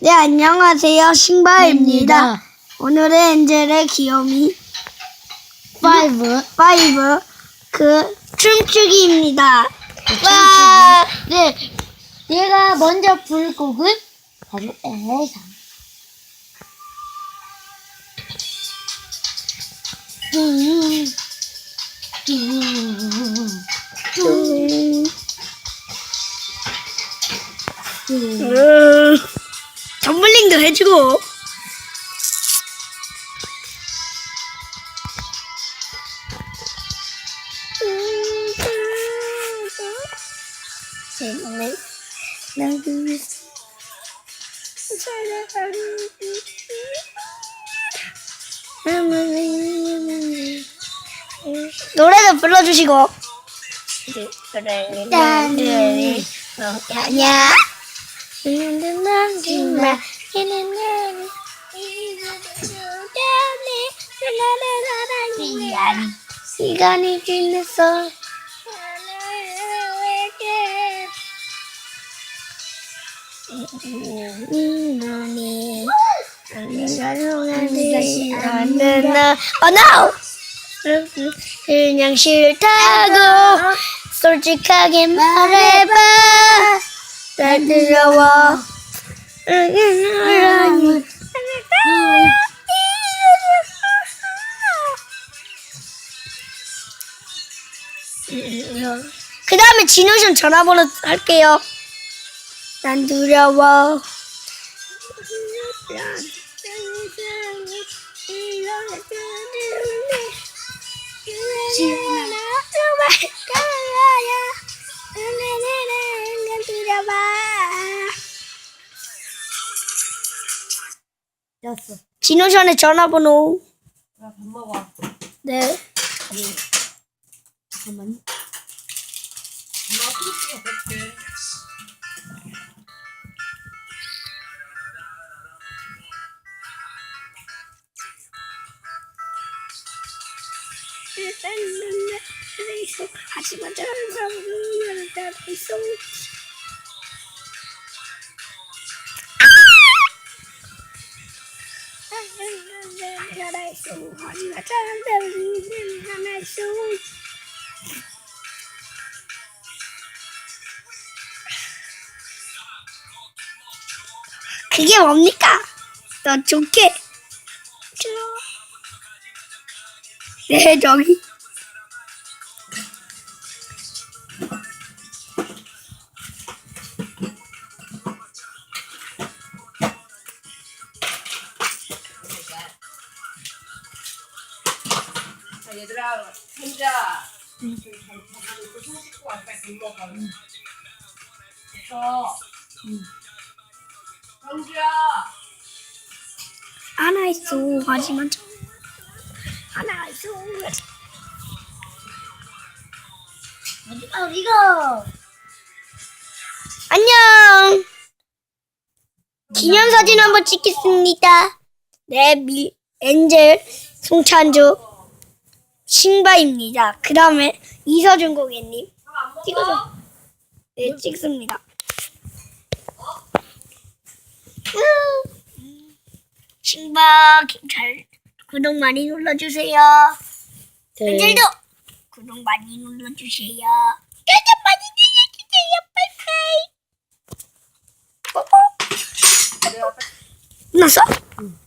네, 안녕하세요. 신바입니다. 오늘의 엔젤의 귀요미 파이브. 파이브 그 춤추기입니다. 와! 네. 얘가 먼저 부를 곡은 바로 엘사. 음. 음, 점블링도 해주고. 나도 노래도 불러주시고. 딴. 야 냐 시간이 지났어 Oh no! 그냥 싫다고 솔직하게 말해봐 날 두려워 그 다음에 진우션 전화번호 할게요. 난 두려워 됐어. 진우션의 전화번호 밥 먹어. 네 잠깐만. 하지만 저는 사람은 따로 있어 하나 있어 하지만 있어 그게 뭡니까? 너 좋게 네 저기 자, 얘들아, 혼자. 손 씻고 왔다, 김먹어. 그래서. 형주야. 하나 있어 하지만 저 하나 있어 아, 이거. 안녕 기념사진 한번 찍겠습니다 네 미, 엔젤 송찬주 신바입니다 그 다음에 이서준 고객님 찍어줘 네 찍습니다 음, 신바 잘 구독 많이 눌러주세요 네. 엔젤도 구독 많이 눌러주세요. 구독 많이 눌러주세요. 빠이빠이. 뽀뽀. 끝났어? 응.